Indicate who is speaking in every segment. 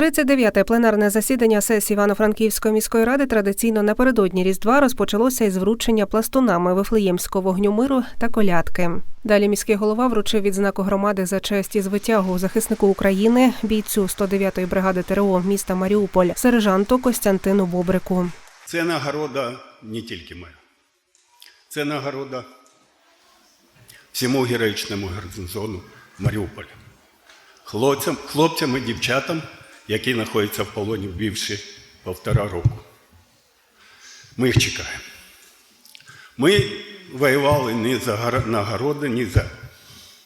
Speaker 1: 39-те пленарне засідання сесії Івано-Франківської міської ради традиційно напередодні Різдва розпочалося із вручення пластунами Вифлеємського вогню миру та колядки. Далі міський голова вручив відзнаку громади за честь і звитягу захиснику України, бійцю 109-ї бригади ТРО міста Маріуполь, сержанту Костянтину Бобрику.
Speaker 2: Це нагорода не тільки моя. Це нагорода всьому героїчному гарнізону Маріуполя. Хлопцям, хлопцям і дівчатам, які знаходяться в полоні, вбивши півтора року. Ми їх чекаємо. Ми воювали не за нагороди, ні за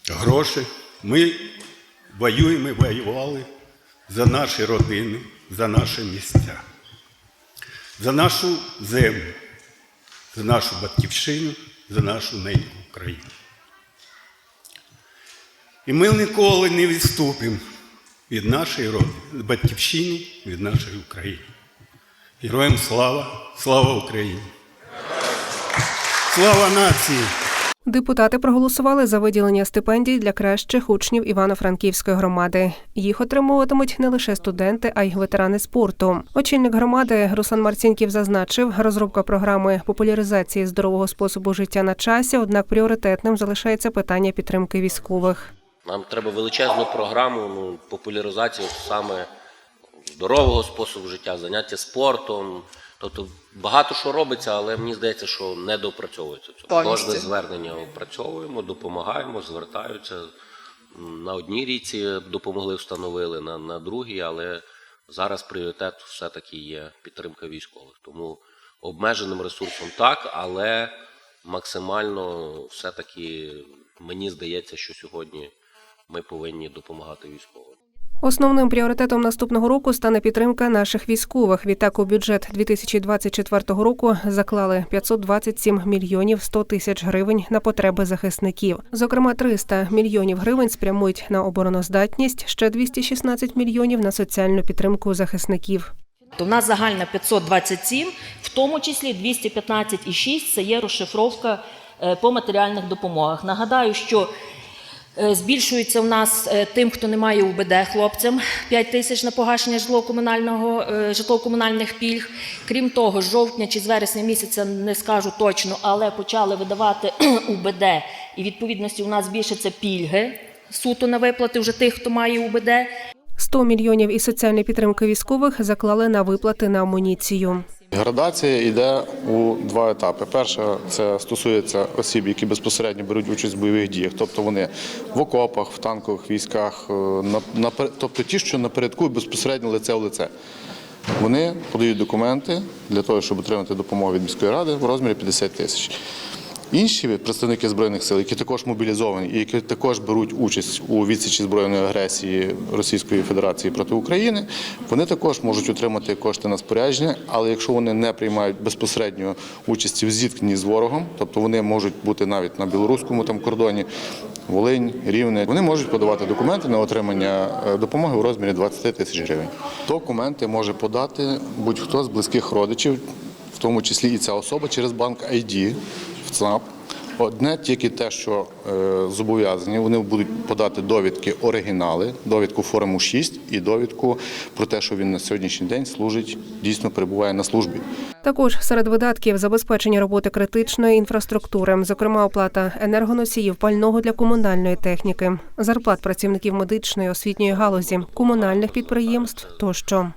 Speaker 2: гроші. Ми воюємо і воювали за наші родини, за наші місця за нашу землю, за нашу батьківщину, за нашу неньку Україну. І ми ніколи не відступимо від нашої роди, батьківщини, від нашої України. Героям слава, слава Україні! Слава нації!
Speaker 1: Депутати проголосували за виділення стипендій для кращих учнів Івано-Франківської громади. Їх отримуватимуть не лише студенти, а й ветерани спорту. Очільник громади Руслан Марцінків зазначив, розробка програми популяризації здорового способу життя на часі, однак пріоритетним залишається питання підтримки військових.
Speaker 3: Нам треба величезну програму ну, популяризації саме здорового способу життя, заняття спортом. Тобто багато що робиться, але мені здається, що не допрацьовується цього. Кожне звернення опрацьовуємо, допомагаємо, звертаються. На одній ріці допомогли, встановили, на, на другій, але зараз пріоритет все-таки є підтримка військових. Тому обмеженим ресурсом так, але максимально все-таки мені здається, що сьогодні ми повинні допомагати військовим.
Speaker 1: Основним пріоритетом наступного року стане підтримка наших військових. Відтак у бюджет 2024 року заклали 527 мільйонів 100 тисяч гривень на потреби захисників. Зокрема, 300 мільйонів гривень спрямують на обороноздатність, ще 216 мільйонів на соціальну підтримку захисників.
Speaker 4: То в нас загальна 527, в тому числі 215,6 – це є розшифровка е, по матеріальних допомогах. Нагадаю, що збільшується в нас е, тим, хто не має УБД хлопцям 5 тисяч на погашення житлово-комунального, е, житлово-комунальних пільг. Крім того, з жовтня чи з вересня місяця не скажу точно, але почали видавати УБД, і відповідності у нас збільшаться пільги суто на виплати вже тих, хто має УБД.
Speaker 1: 100 мільйонів із соціальної підтримки військових заклали на виплати на амуніцію.
Speaker 5: Градація йде у два етапи. Перша це стосується осіб, які безпосередньо беруть участь в бойових діях, тобто вони в окопах, в танкових військах, е, тобто ті, що напередку безпосередньо лице в лице. Вони подають документи для того, щоб отримати допомогу від міської ради в розмірі 50 тисяч. Інші представники збройних сил, які також мобілізовані і які також беруть участь у відсічі збройної агресії Російської Федерації проти України, вони також можуть отримати кошти на спорядження, але якщо вони не приймають безпосередньо участі в зіткненні з ворогом, тобто вони можуть бути навіть на білоруському там кордоні, Волинь, Рівне, вони можуть подавати документи на отримання е, допомоги у розмірі 20 тисяч гривень. Документи може подати будь-хто з близьких родичів, в тому числі і ця особа через банк ID ЦНАП. Одне тільки те, що е, зобов'язані, вони будуть подати довідки оригінали, довідку форму 6 і довідку про те, що він на сьогоднішній день служить, дійсно перебуває на службі.
Speaker 1: Також серед видатків забезпечення роботи критичної інфраструктури, зокрема оплата енергоносіїв, пального для комунальної техніки, зарплат працівників медичної освітньої галузі, комунальних підприємств тощо.